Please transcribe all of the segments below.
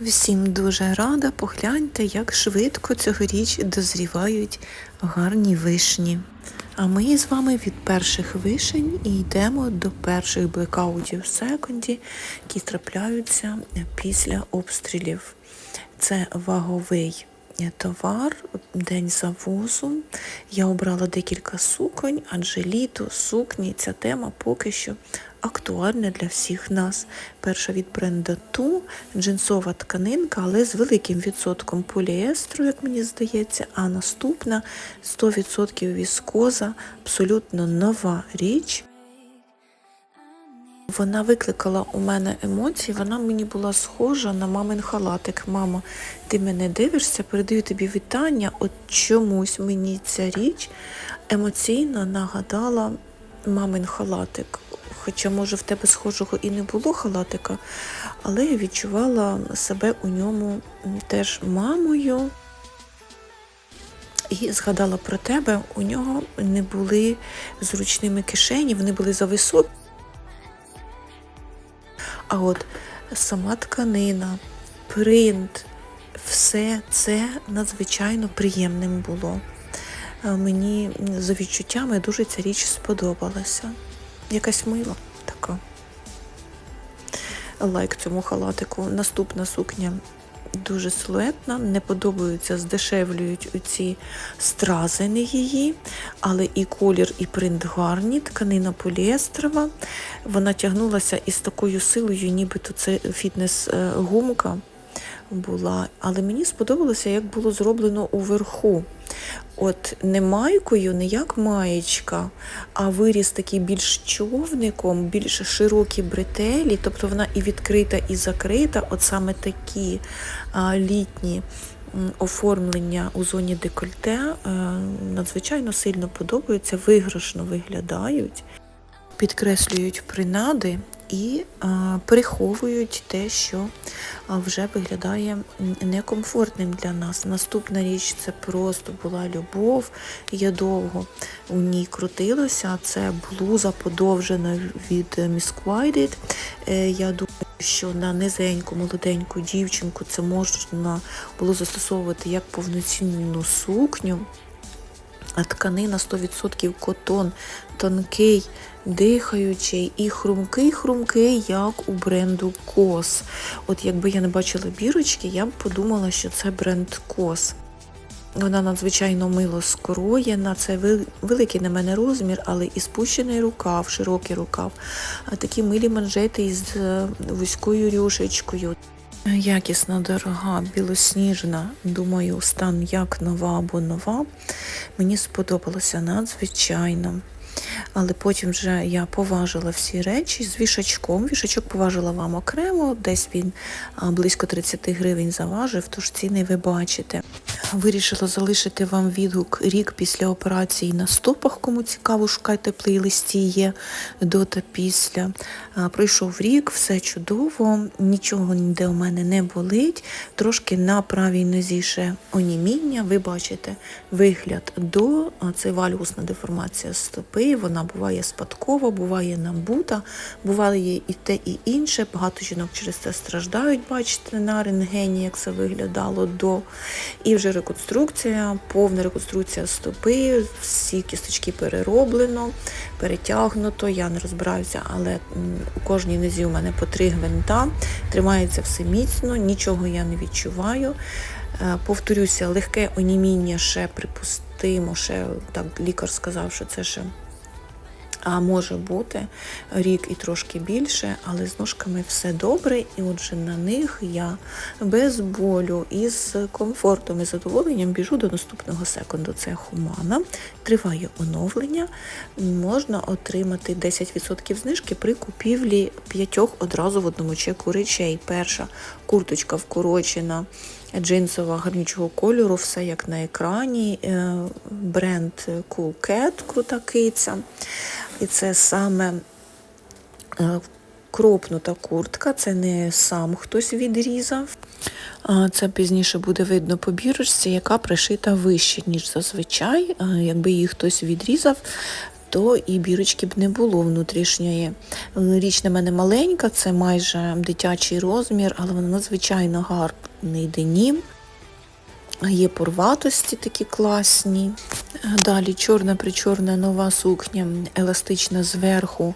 Всім дуже рада. Погляньте, як швидко цьогоріч дозрівають гарні вишні. А ми з вами від перших вишень і йдемо до перших блекаутів в секунді, які трапляються після обстрілів. Це ваговий товар, день завозу. Я обрала декілька суконь, адже літо, сукні, ця тема поки що актуальна для всіх нас. Перша від бренда Ту, джинсова тканинка, але з великим відсотком поліестру, як мені здається, а наступна 100% віскоза, абсолютно нова річ. Вона викликала у мене емоції, вона мені була схожа на мамин халатик. Мама, ти мене дивишся, передаю тобі вітання. От чомусь мені ця річ емоційно нагадала мамин халатик. Хоча, може, в тебе схожого і не було халатика, але я відчувала себе у ньому теж мамою. І згадала про тебе, у нього не були зручними кишені, вони були зависокі. А от сама тканина, принт, все це надзвичайно приємним було. Мені за відчуттями дуже ця річ сподобалася. Якась мила така. Лайк цьому халатику. Наступна сукня дуже силуетна, не подобаються, здешевлюють оці стразини її, але і колір, і принт гарні, тканина поліестрова. Вона тягнулася із такою силою, нібито це фітнес-гумка була. Але мені сподобалося, як було зроблено уверху. От не майкою, не як маєчка, а виріс такий більш човником, більш широкі бретелі, тобто вона і відкрита, і закрита. От саме такі а, літні оформлення у зоні декольте е, надзвичайно сильно подобаються, виграшно виглядають, підкреслюють принади і приховують те, що вже виглядає некомфортним для нас. Наступна річ це просто була любов. Я довго у ній крутилася. Це блуза подовжена від е, Е, Я думаю, що на низеньку, молоденьку дівчинку це можна було застосовувати як повноцінну сукню. Тканина 100% котон, тонкий, дихаючий і хрумкий-хрумкий, як у бренду Кос. От якби я не бачила бірочки, я б подумала, що це бренд Кос. Вона надзвичайно мило скроєна, це великий на мене розмір, але і спущений рукав, широкий рукав, такі милі манжети із е, вузькою рюшечкою. Якісна, дорога, білосніжна, думаю, стан як нова або нова. Мені сподобалося надзвичайно. Але потім вже я поважила всі речі з вішачком. Вішачок поважила вам окремо, десь він близько 30 гривень заважив, тож ціни ви бачите. Вирішила залишити вам відгук рік після операції на стопах. Кому цікаво, шукайте плейлисті є до та після. Пройшов рік, все чудово, нічого ніде у мене не болить. Трошки на правій нозі ще оніміння. Ви бачите вигляд до це вальгусна деформація стопи. Вона буває спадкова, буває набута, буває і те, і інше. Багато жінок через це страждають. Бачите на рентгені, як це виглядало до. І вже реконструкція, повна реконструкція стопи, всі кісточки перероблено, перетягнуто. Я не розбираюся, але у кожній нозі у мене по три гвинта. Тримається все міцно, нічого я не відчуваю. Е, Повторюся, легке оніміння ще припустимо, ще так лікар сказав, що це ще а може бути рік і трошки більше, але з ножками все добре, і отже на них я без болю і з комфортом і задоволенням біжу до наступного секунду. Це хумана. Триває оновлення. Можна отримати 10% знижки при купівлі п'ятьох одразу в одному чеку речей. Перша курточка вкорочена. Джинсова гарнючого кольору, все як на екрані. Е, Бренд Cool Cat, крута киця. І це саме е, кропнута куртка, це не сам хтось відрізав. Це пізніше буде видно по бірочці, яка пришита вище, ніж зазвичай. Якби її хтось відрізав, то і бірочки б не було внутрішньої. Річ на мене маленька, це майже дитячий розмір, але вона надзвичайно гарний денім. Є порватості такі класні. Далі чорна причорна нова сукня, еластична зверху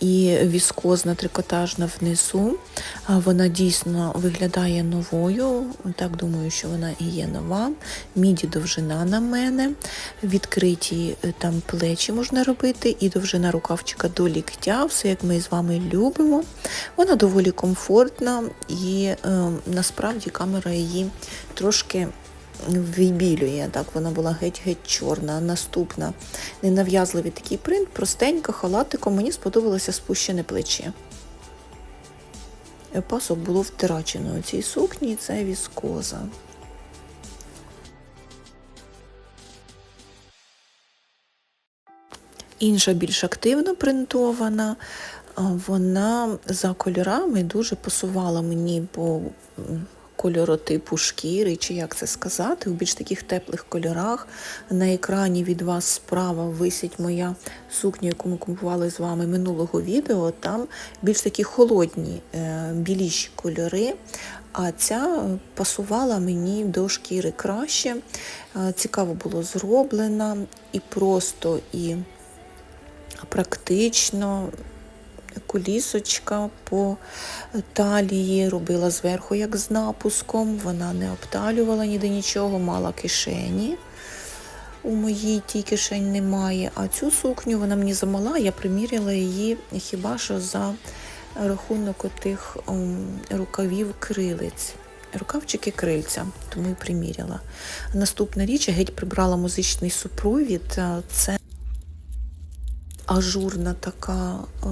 і віскозна трикотажна внизу. Вона дійсно виглядає новою. Так думаю, що вона і є нова. Міді довжина на мене. Відкриті е, там плечі можна робити, і довжина рукавчика до ліктя, все як ми з вами любимо. Вона доволі комфортна і е, насправді камера її трошки вибілює. Так, вона була геть-геть чорна. Наступна ненав'язливий такий принт, простенька, халатиком. Мені сподобалося спущене плече. Пасок було втрачено у цій сукні, це віскоза. Інша більш активно принтована, вона за кольорами дуже пасувала мені м, кольоротипу шкіри, чи як це сказати, у більш таких теплих кольорах. На екрані від вас справа висить моя сукня, яку ми купували з вами минулого відео. Там більш такі холодні, е, біліші кольори. А ця пасувала мені до шкіри краще. Е, Цікаво було зроблена і просто, і практично кулісочка по талії, робила зверху як з напуском, вона не обталювала ніде нічого, мала кишені. У моїй тій кишень немає. А цю сукню вона мені замала, я приміряла її хіба що за рахунок отих рукавів крилиць. Рукавчики крильця, тому і приміряла. Наступна річ, я геть прибрала музичний супровід. Це ажурна така о,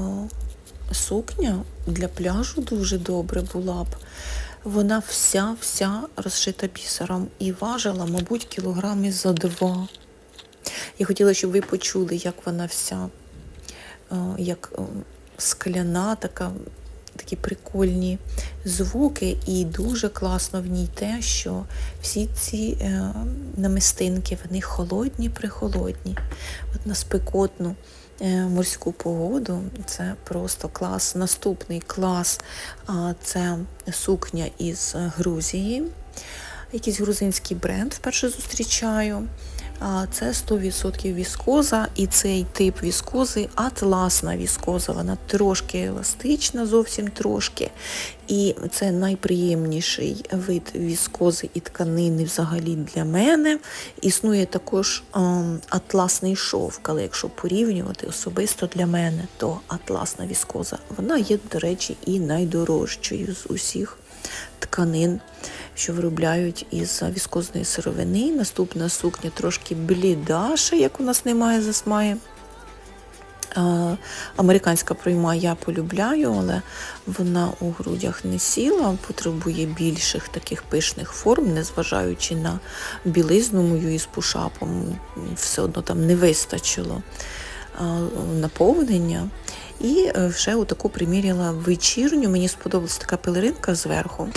сукня для пляжу дуже добре була б. Вона вся-вся розшита бісером і важила, мабуть, кілограми за два. Я хотіла, щоб ви почули, як вона вся, як скляна, така, такі прикольні звуки, і дуже класно в ній те, що всі ці е, намистинки, вони холодні, прихолодні. От на спекотну е, морську погоду це просто клас. Наступний клас це сукня із Грузії. Якийсь грузинський бренд вперше зустрічаю. Це 100% віскоза, і цей тип віскози атласна віскоза. Вона трошки еластична, зовсім трошки. І це найприємніший вид віскози і тканини взагалі для мене. Існує також ем, атласний шовк, але якщо порівнювати особисто для мене, то атласна віскоза вона є, до речі, і найдорожчою з усіх тканин, що виробляють із віскозної сировини. Наступна сукня трошки блідаша, як у нас немає засмаї. Американська пройма я полюбляю, але вона у грудях не сіла, потребує більших таких пишних форм, незважаючи на білизну мою із пушапом, все одно там не вистачило наповнення. І ще вже отаку приміряла вечірню. Мені сподобалась така пелеринка зверху.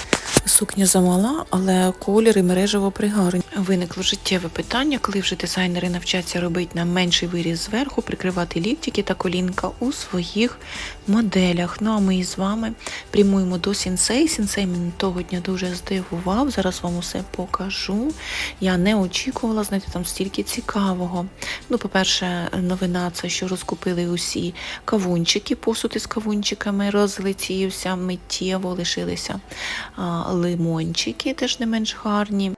Сукня замала, але колір і мережево пригарні. Виникло життєве питання, коли вже дизайнери навчаться робити на менший виріз зверху, прикривати ліктики та колінка у своїх моделях. Ну а ми з вами прямуємо до сінсей. Сінсей мене того дня дуже здивував. Зараз вам усе покажу. Я не очікувала знайти там стільки цікавого. Ну, по-перше, новина це, що розкупили усі кавунчики, посуд із кавунчиками розлетівся, миттєво лишилися а, лимончики, теж не менш гарні.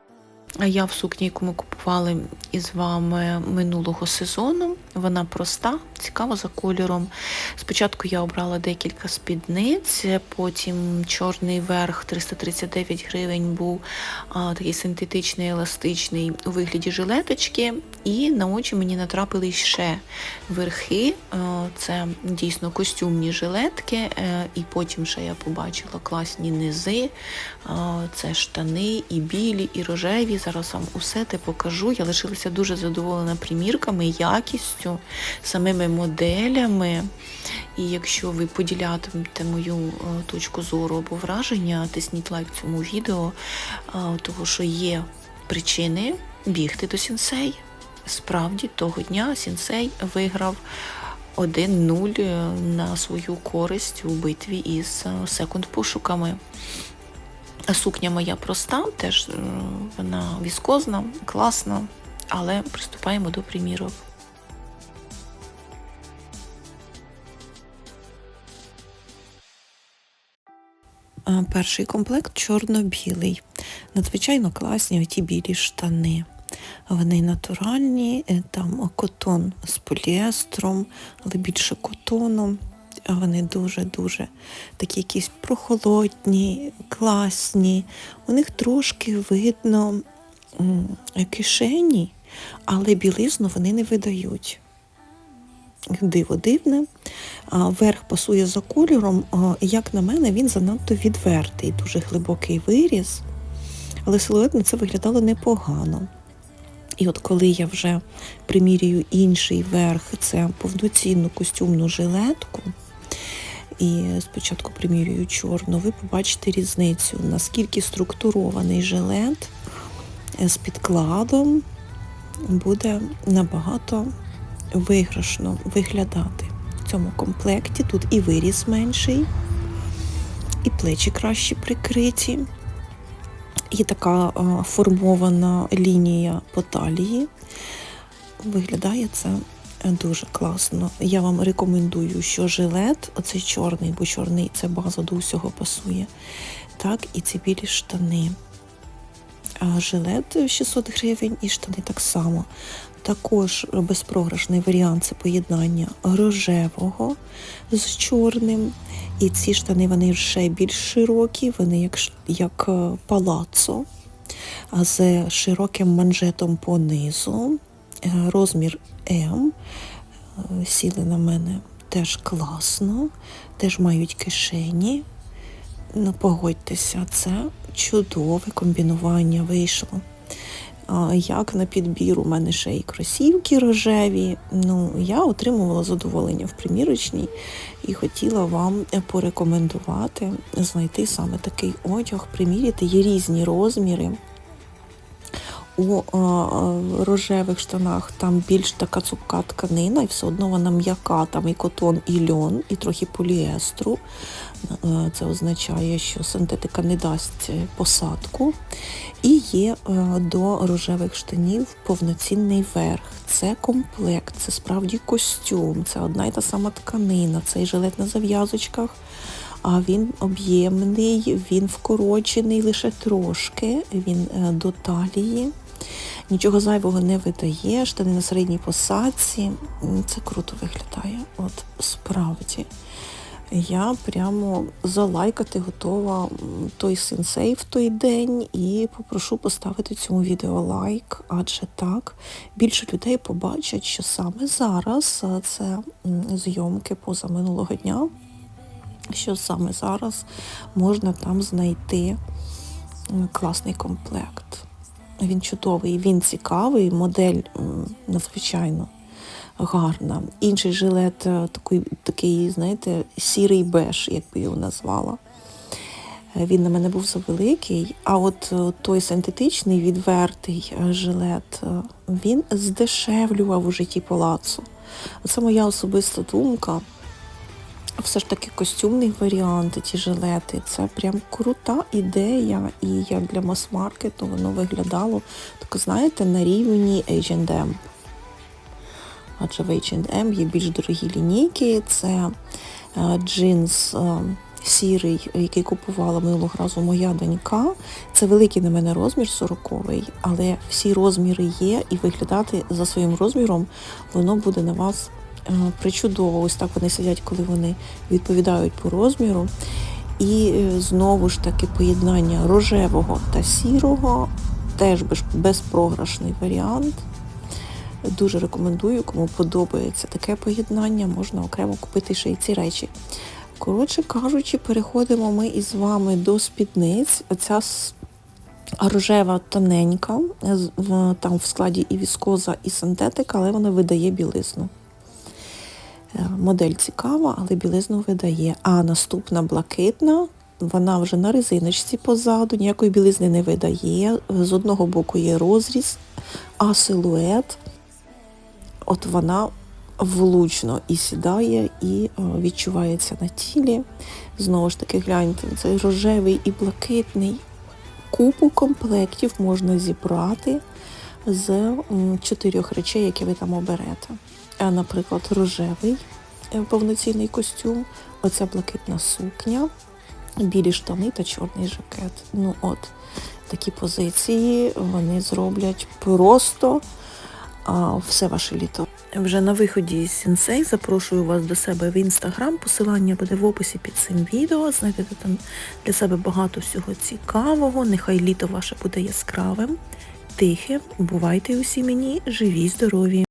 А Я в сукні, яку ми купували із вами минулого сезону. Вона проста, цікава за кольором. Спочатку я обрала декілька спідниць, потім чорний верх 339 гривень був а, такий синтетичний, еластичний у вигляді жилеточки. І на очі мені натрапили ще верхи. Це дійсно костюмні жилетки. е, І потім ще я побачила класні низи. Це штани і білі, і рожеві. Зараз вам усе те покажу. Я лишилася дуже задоволена примірками, якістю, самими моделями. І якщо ви поділятимете мою е, точку зору або враження, тисніть лайк цьому відео, е, того що є причини бігти до сінсей. Справді того дня сінсей виграв 1-0 е, на свою користь у битві із секунд-пошуками. Сукня моя проста, теж вона віскозна, класна, але приступаємо до примірок. Перший комплект чорно-білий. Надзвичайно класні оті білі штани. Вони натуральні, е, там котон з поліестром, але більше котону. Вони дуже-дуже такі якісь прохолодні, класні. У них трошки видно кишені, але білизну вони не видають. Диво дивне. Верх пасує за кольором. Як на мене, він занадто відвертий, дуже глибокий виріз, але силуетно це виглядало непогано. І от коли я вже примірюю інший верх, це повноцінну костюмну жилетку, і спочатку примірюю чорну, ви побачите різницю, наскільки структурований жилет е, з підкладом буде набагато виграшно виглядати в цьому комплекті. Тут і виріз менший, і плечі краще прикриті, і така формована лінія по талії. Виглядає це дуже класно. Я вам рекомендую, що жилет, оцей чорний, бо чорний це база до усього пасує. Так, і ці білі штани. А жилет 600 гривень і штани так само. Також безпрограшний варіант це поєднання рожевого з чорним. І ці штани вони ще більш широкі, вони як, як е, палацо, з широким манжетом по низу. Е, Розмір М. Е, Сіли на мене теж класно, теж мають кишені. Ну, погодьтеся, це чудове комбінування вийшло. Як на підбір у мене ще і кросівки рожеві. Ну, я отримувала задоволення в примірочній і хотіла вам порекомендувати знайти саме такий одяг, приміряти. Є різні розміри. У а, а, рожевих штанах там більш така цупка тканина, і все одно вона м'яка, там і котон, і льон, і трохи поліестру. Е, Це означає, що синтетика не дасть посадку. І є е, до рожевих штанів повноцінний верх. Це комплект, це справді костюм, це одна й та сама тканина, цей жилет на зав'язочках. А він об'ємний, він вкорочений лише трошки, він е, до талії. Нічого зайвого не видає, штани на середній посадці. Це круто виглядає. От справді. Я прямо залайкати готова той сенсей в той день і попрошу поставити цьому відео лайк, адже так більше людей побачать, що саме зараз це зйомки поза минулого дня, що саме зараз можна там знайти класний комплект. Він чудовий, він цікавий, модель надзвичайно гарна. Інший жилет е, такий, такий, знаєте, сірий беж, як би його назвала. Е, Він на мене був завеликий, а от е, той синтетичний відвертий жилет, він здешевлював у житті палацу. Це моя особиста думка. Все ж таки костюмний варіант, ті жилети, це прям крута ідея. І як для мас-маркету воно виглядало, так знаєте, на рівні H&M. Адже в H&M є більш дорогі лінійки. Це е, джинс е, сірий, який купувала минулого разу моя донька. Це великий на мене розмір 40-й, але всі розміри є, і виглядати за своїм розміром воно буде на вас е, причудово. Ось так вони сидять, коли вони відповідають по розміру. І знову ж таки поєднання рожевого та сірого, теж безпрограшний варіант. Дуже рекомендую, кому подобається таке поєднання, можна окремо купити ще й ці речі. Коротше кажучи, переходимо ми із вами до спідниць. Оця рожева тоненька, там в складі і віскоза, і синтетика, але вона видає білизну. Е, Модель цікава, але білизну видає. А наступна блакитна, вона вже на резиночці позаду, ніякої білизни не видає. З одного боку є розріз, а силует, от вона влучно і сідає, і е, відчувається на тілі. Знову ж таки, гляньте, цей рожевий і блакитний. Купу комплектів можна зібрати з чотирьох речей, які ви там оберете. Е, Наприклад, рожевий е, повноцінний костюм, оця блакитна сукня, білі штани та чорний жакет. Ну от такі позиції вони зроблять просто все ваше літо. Вже на виході із сінсей запрошую вас до себе в інстаграм. Посилання буде в описі під цим відео. Знайдете там для себе багато всього цікавого. Нехай літо ваше буде яскравим, тихим. Бувайте усі мені, живі, здорові!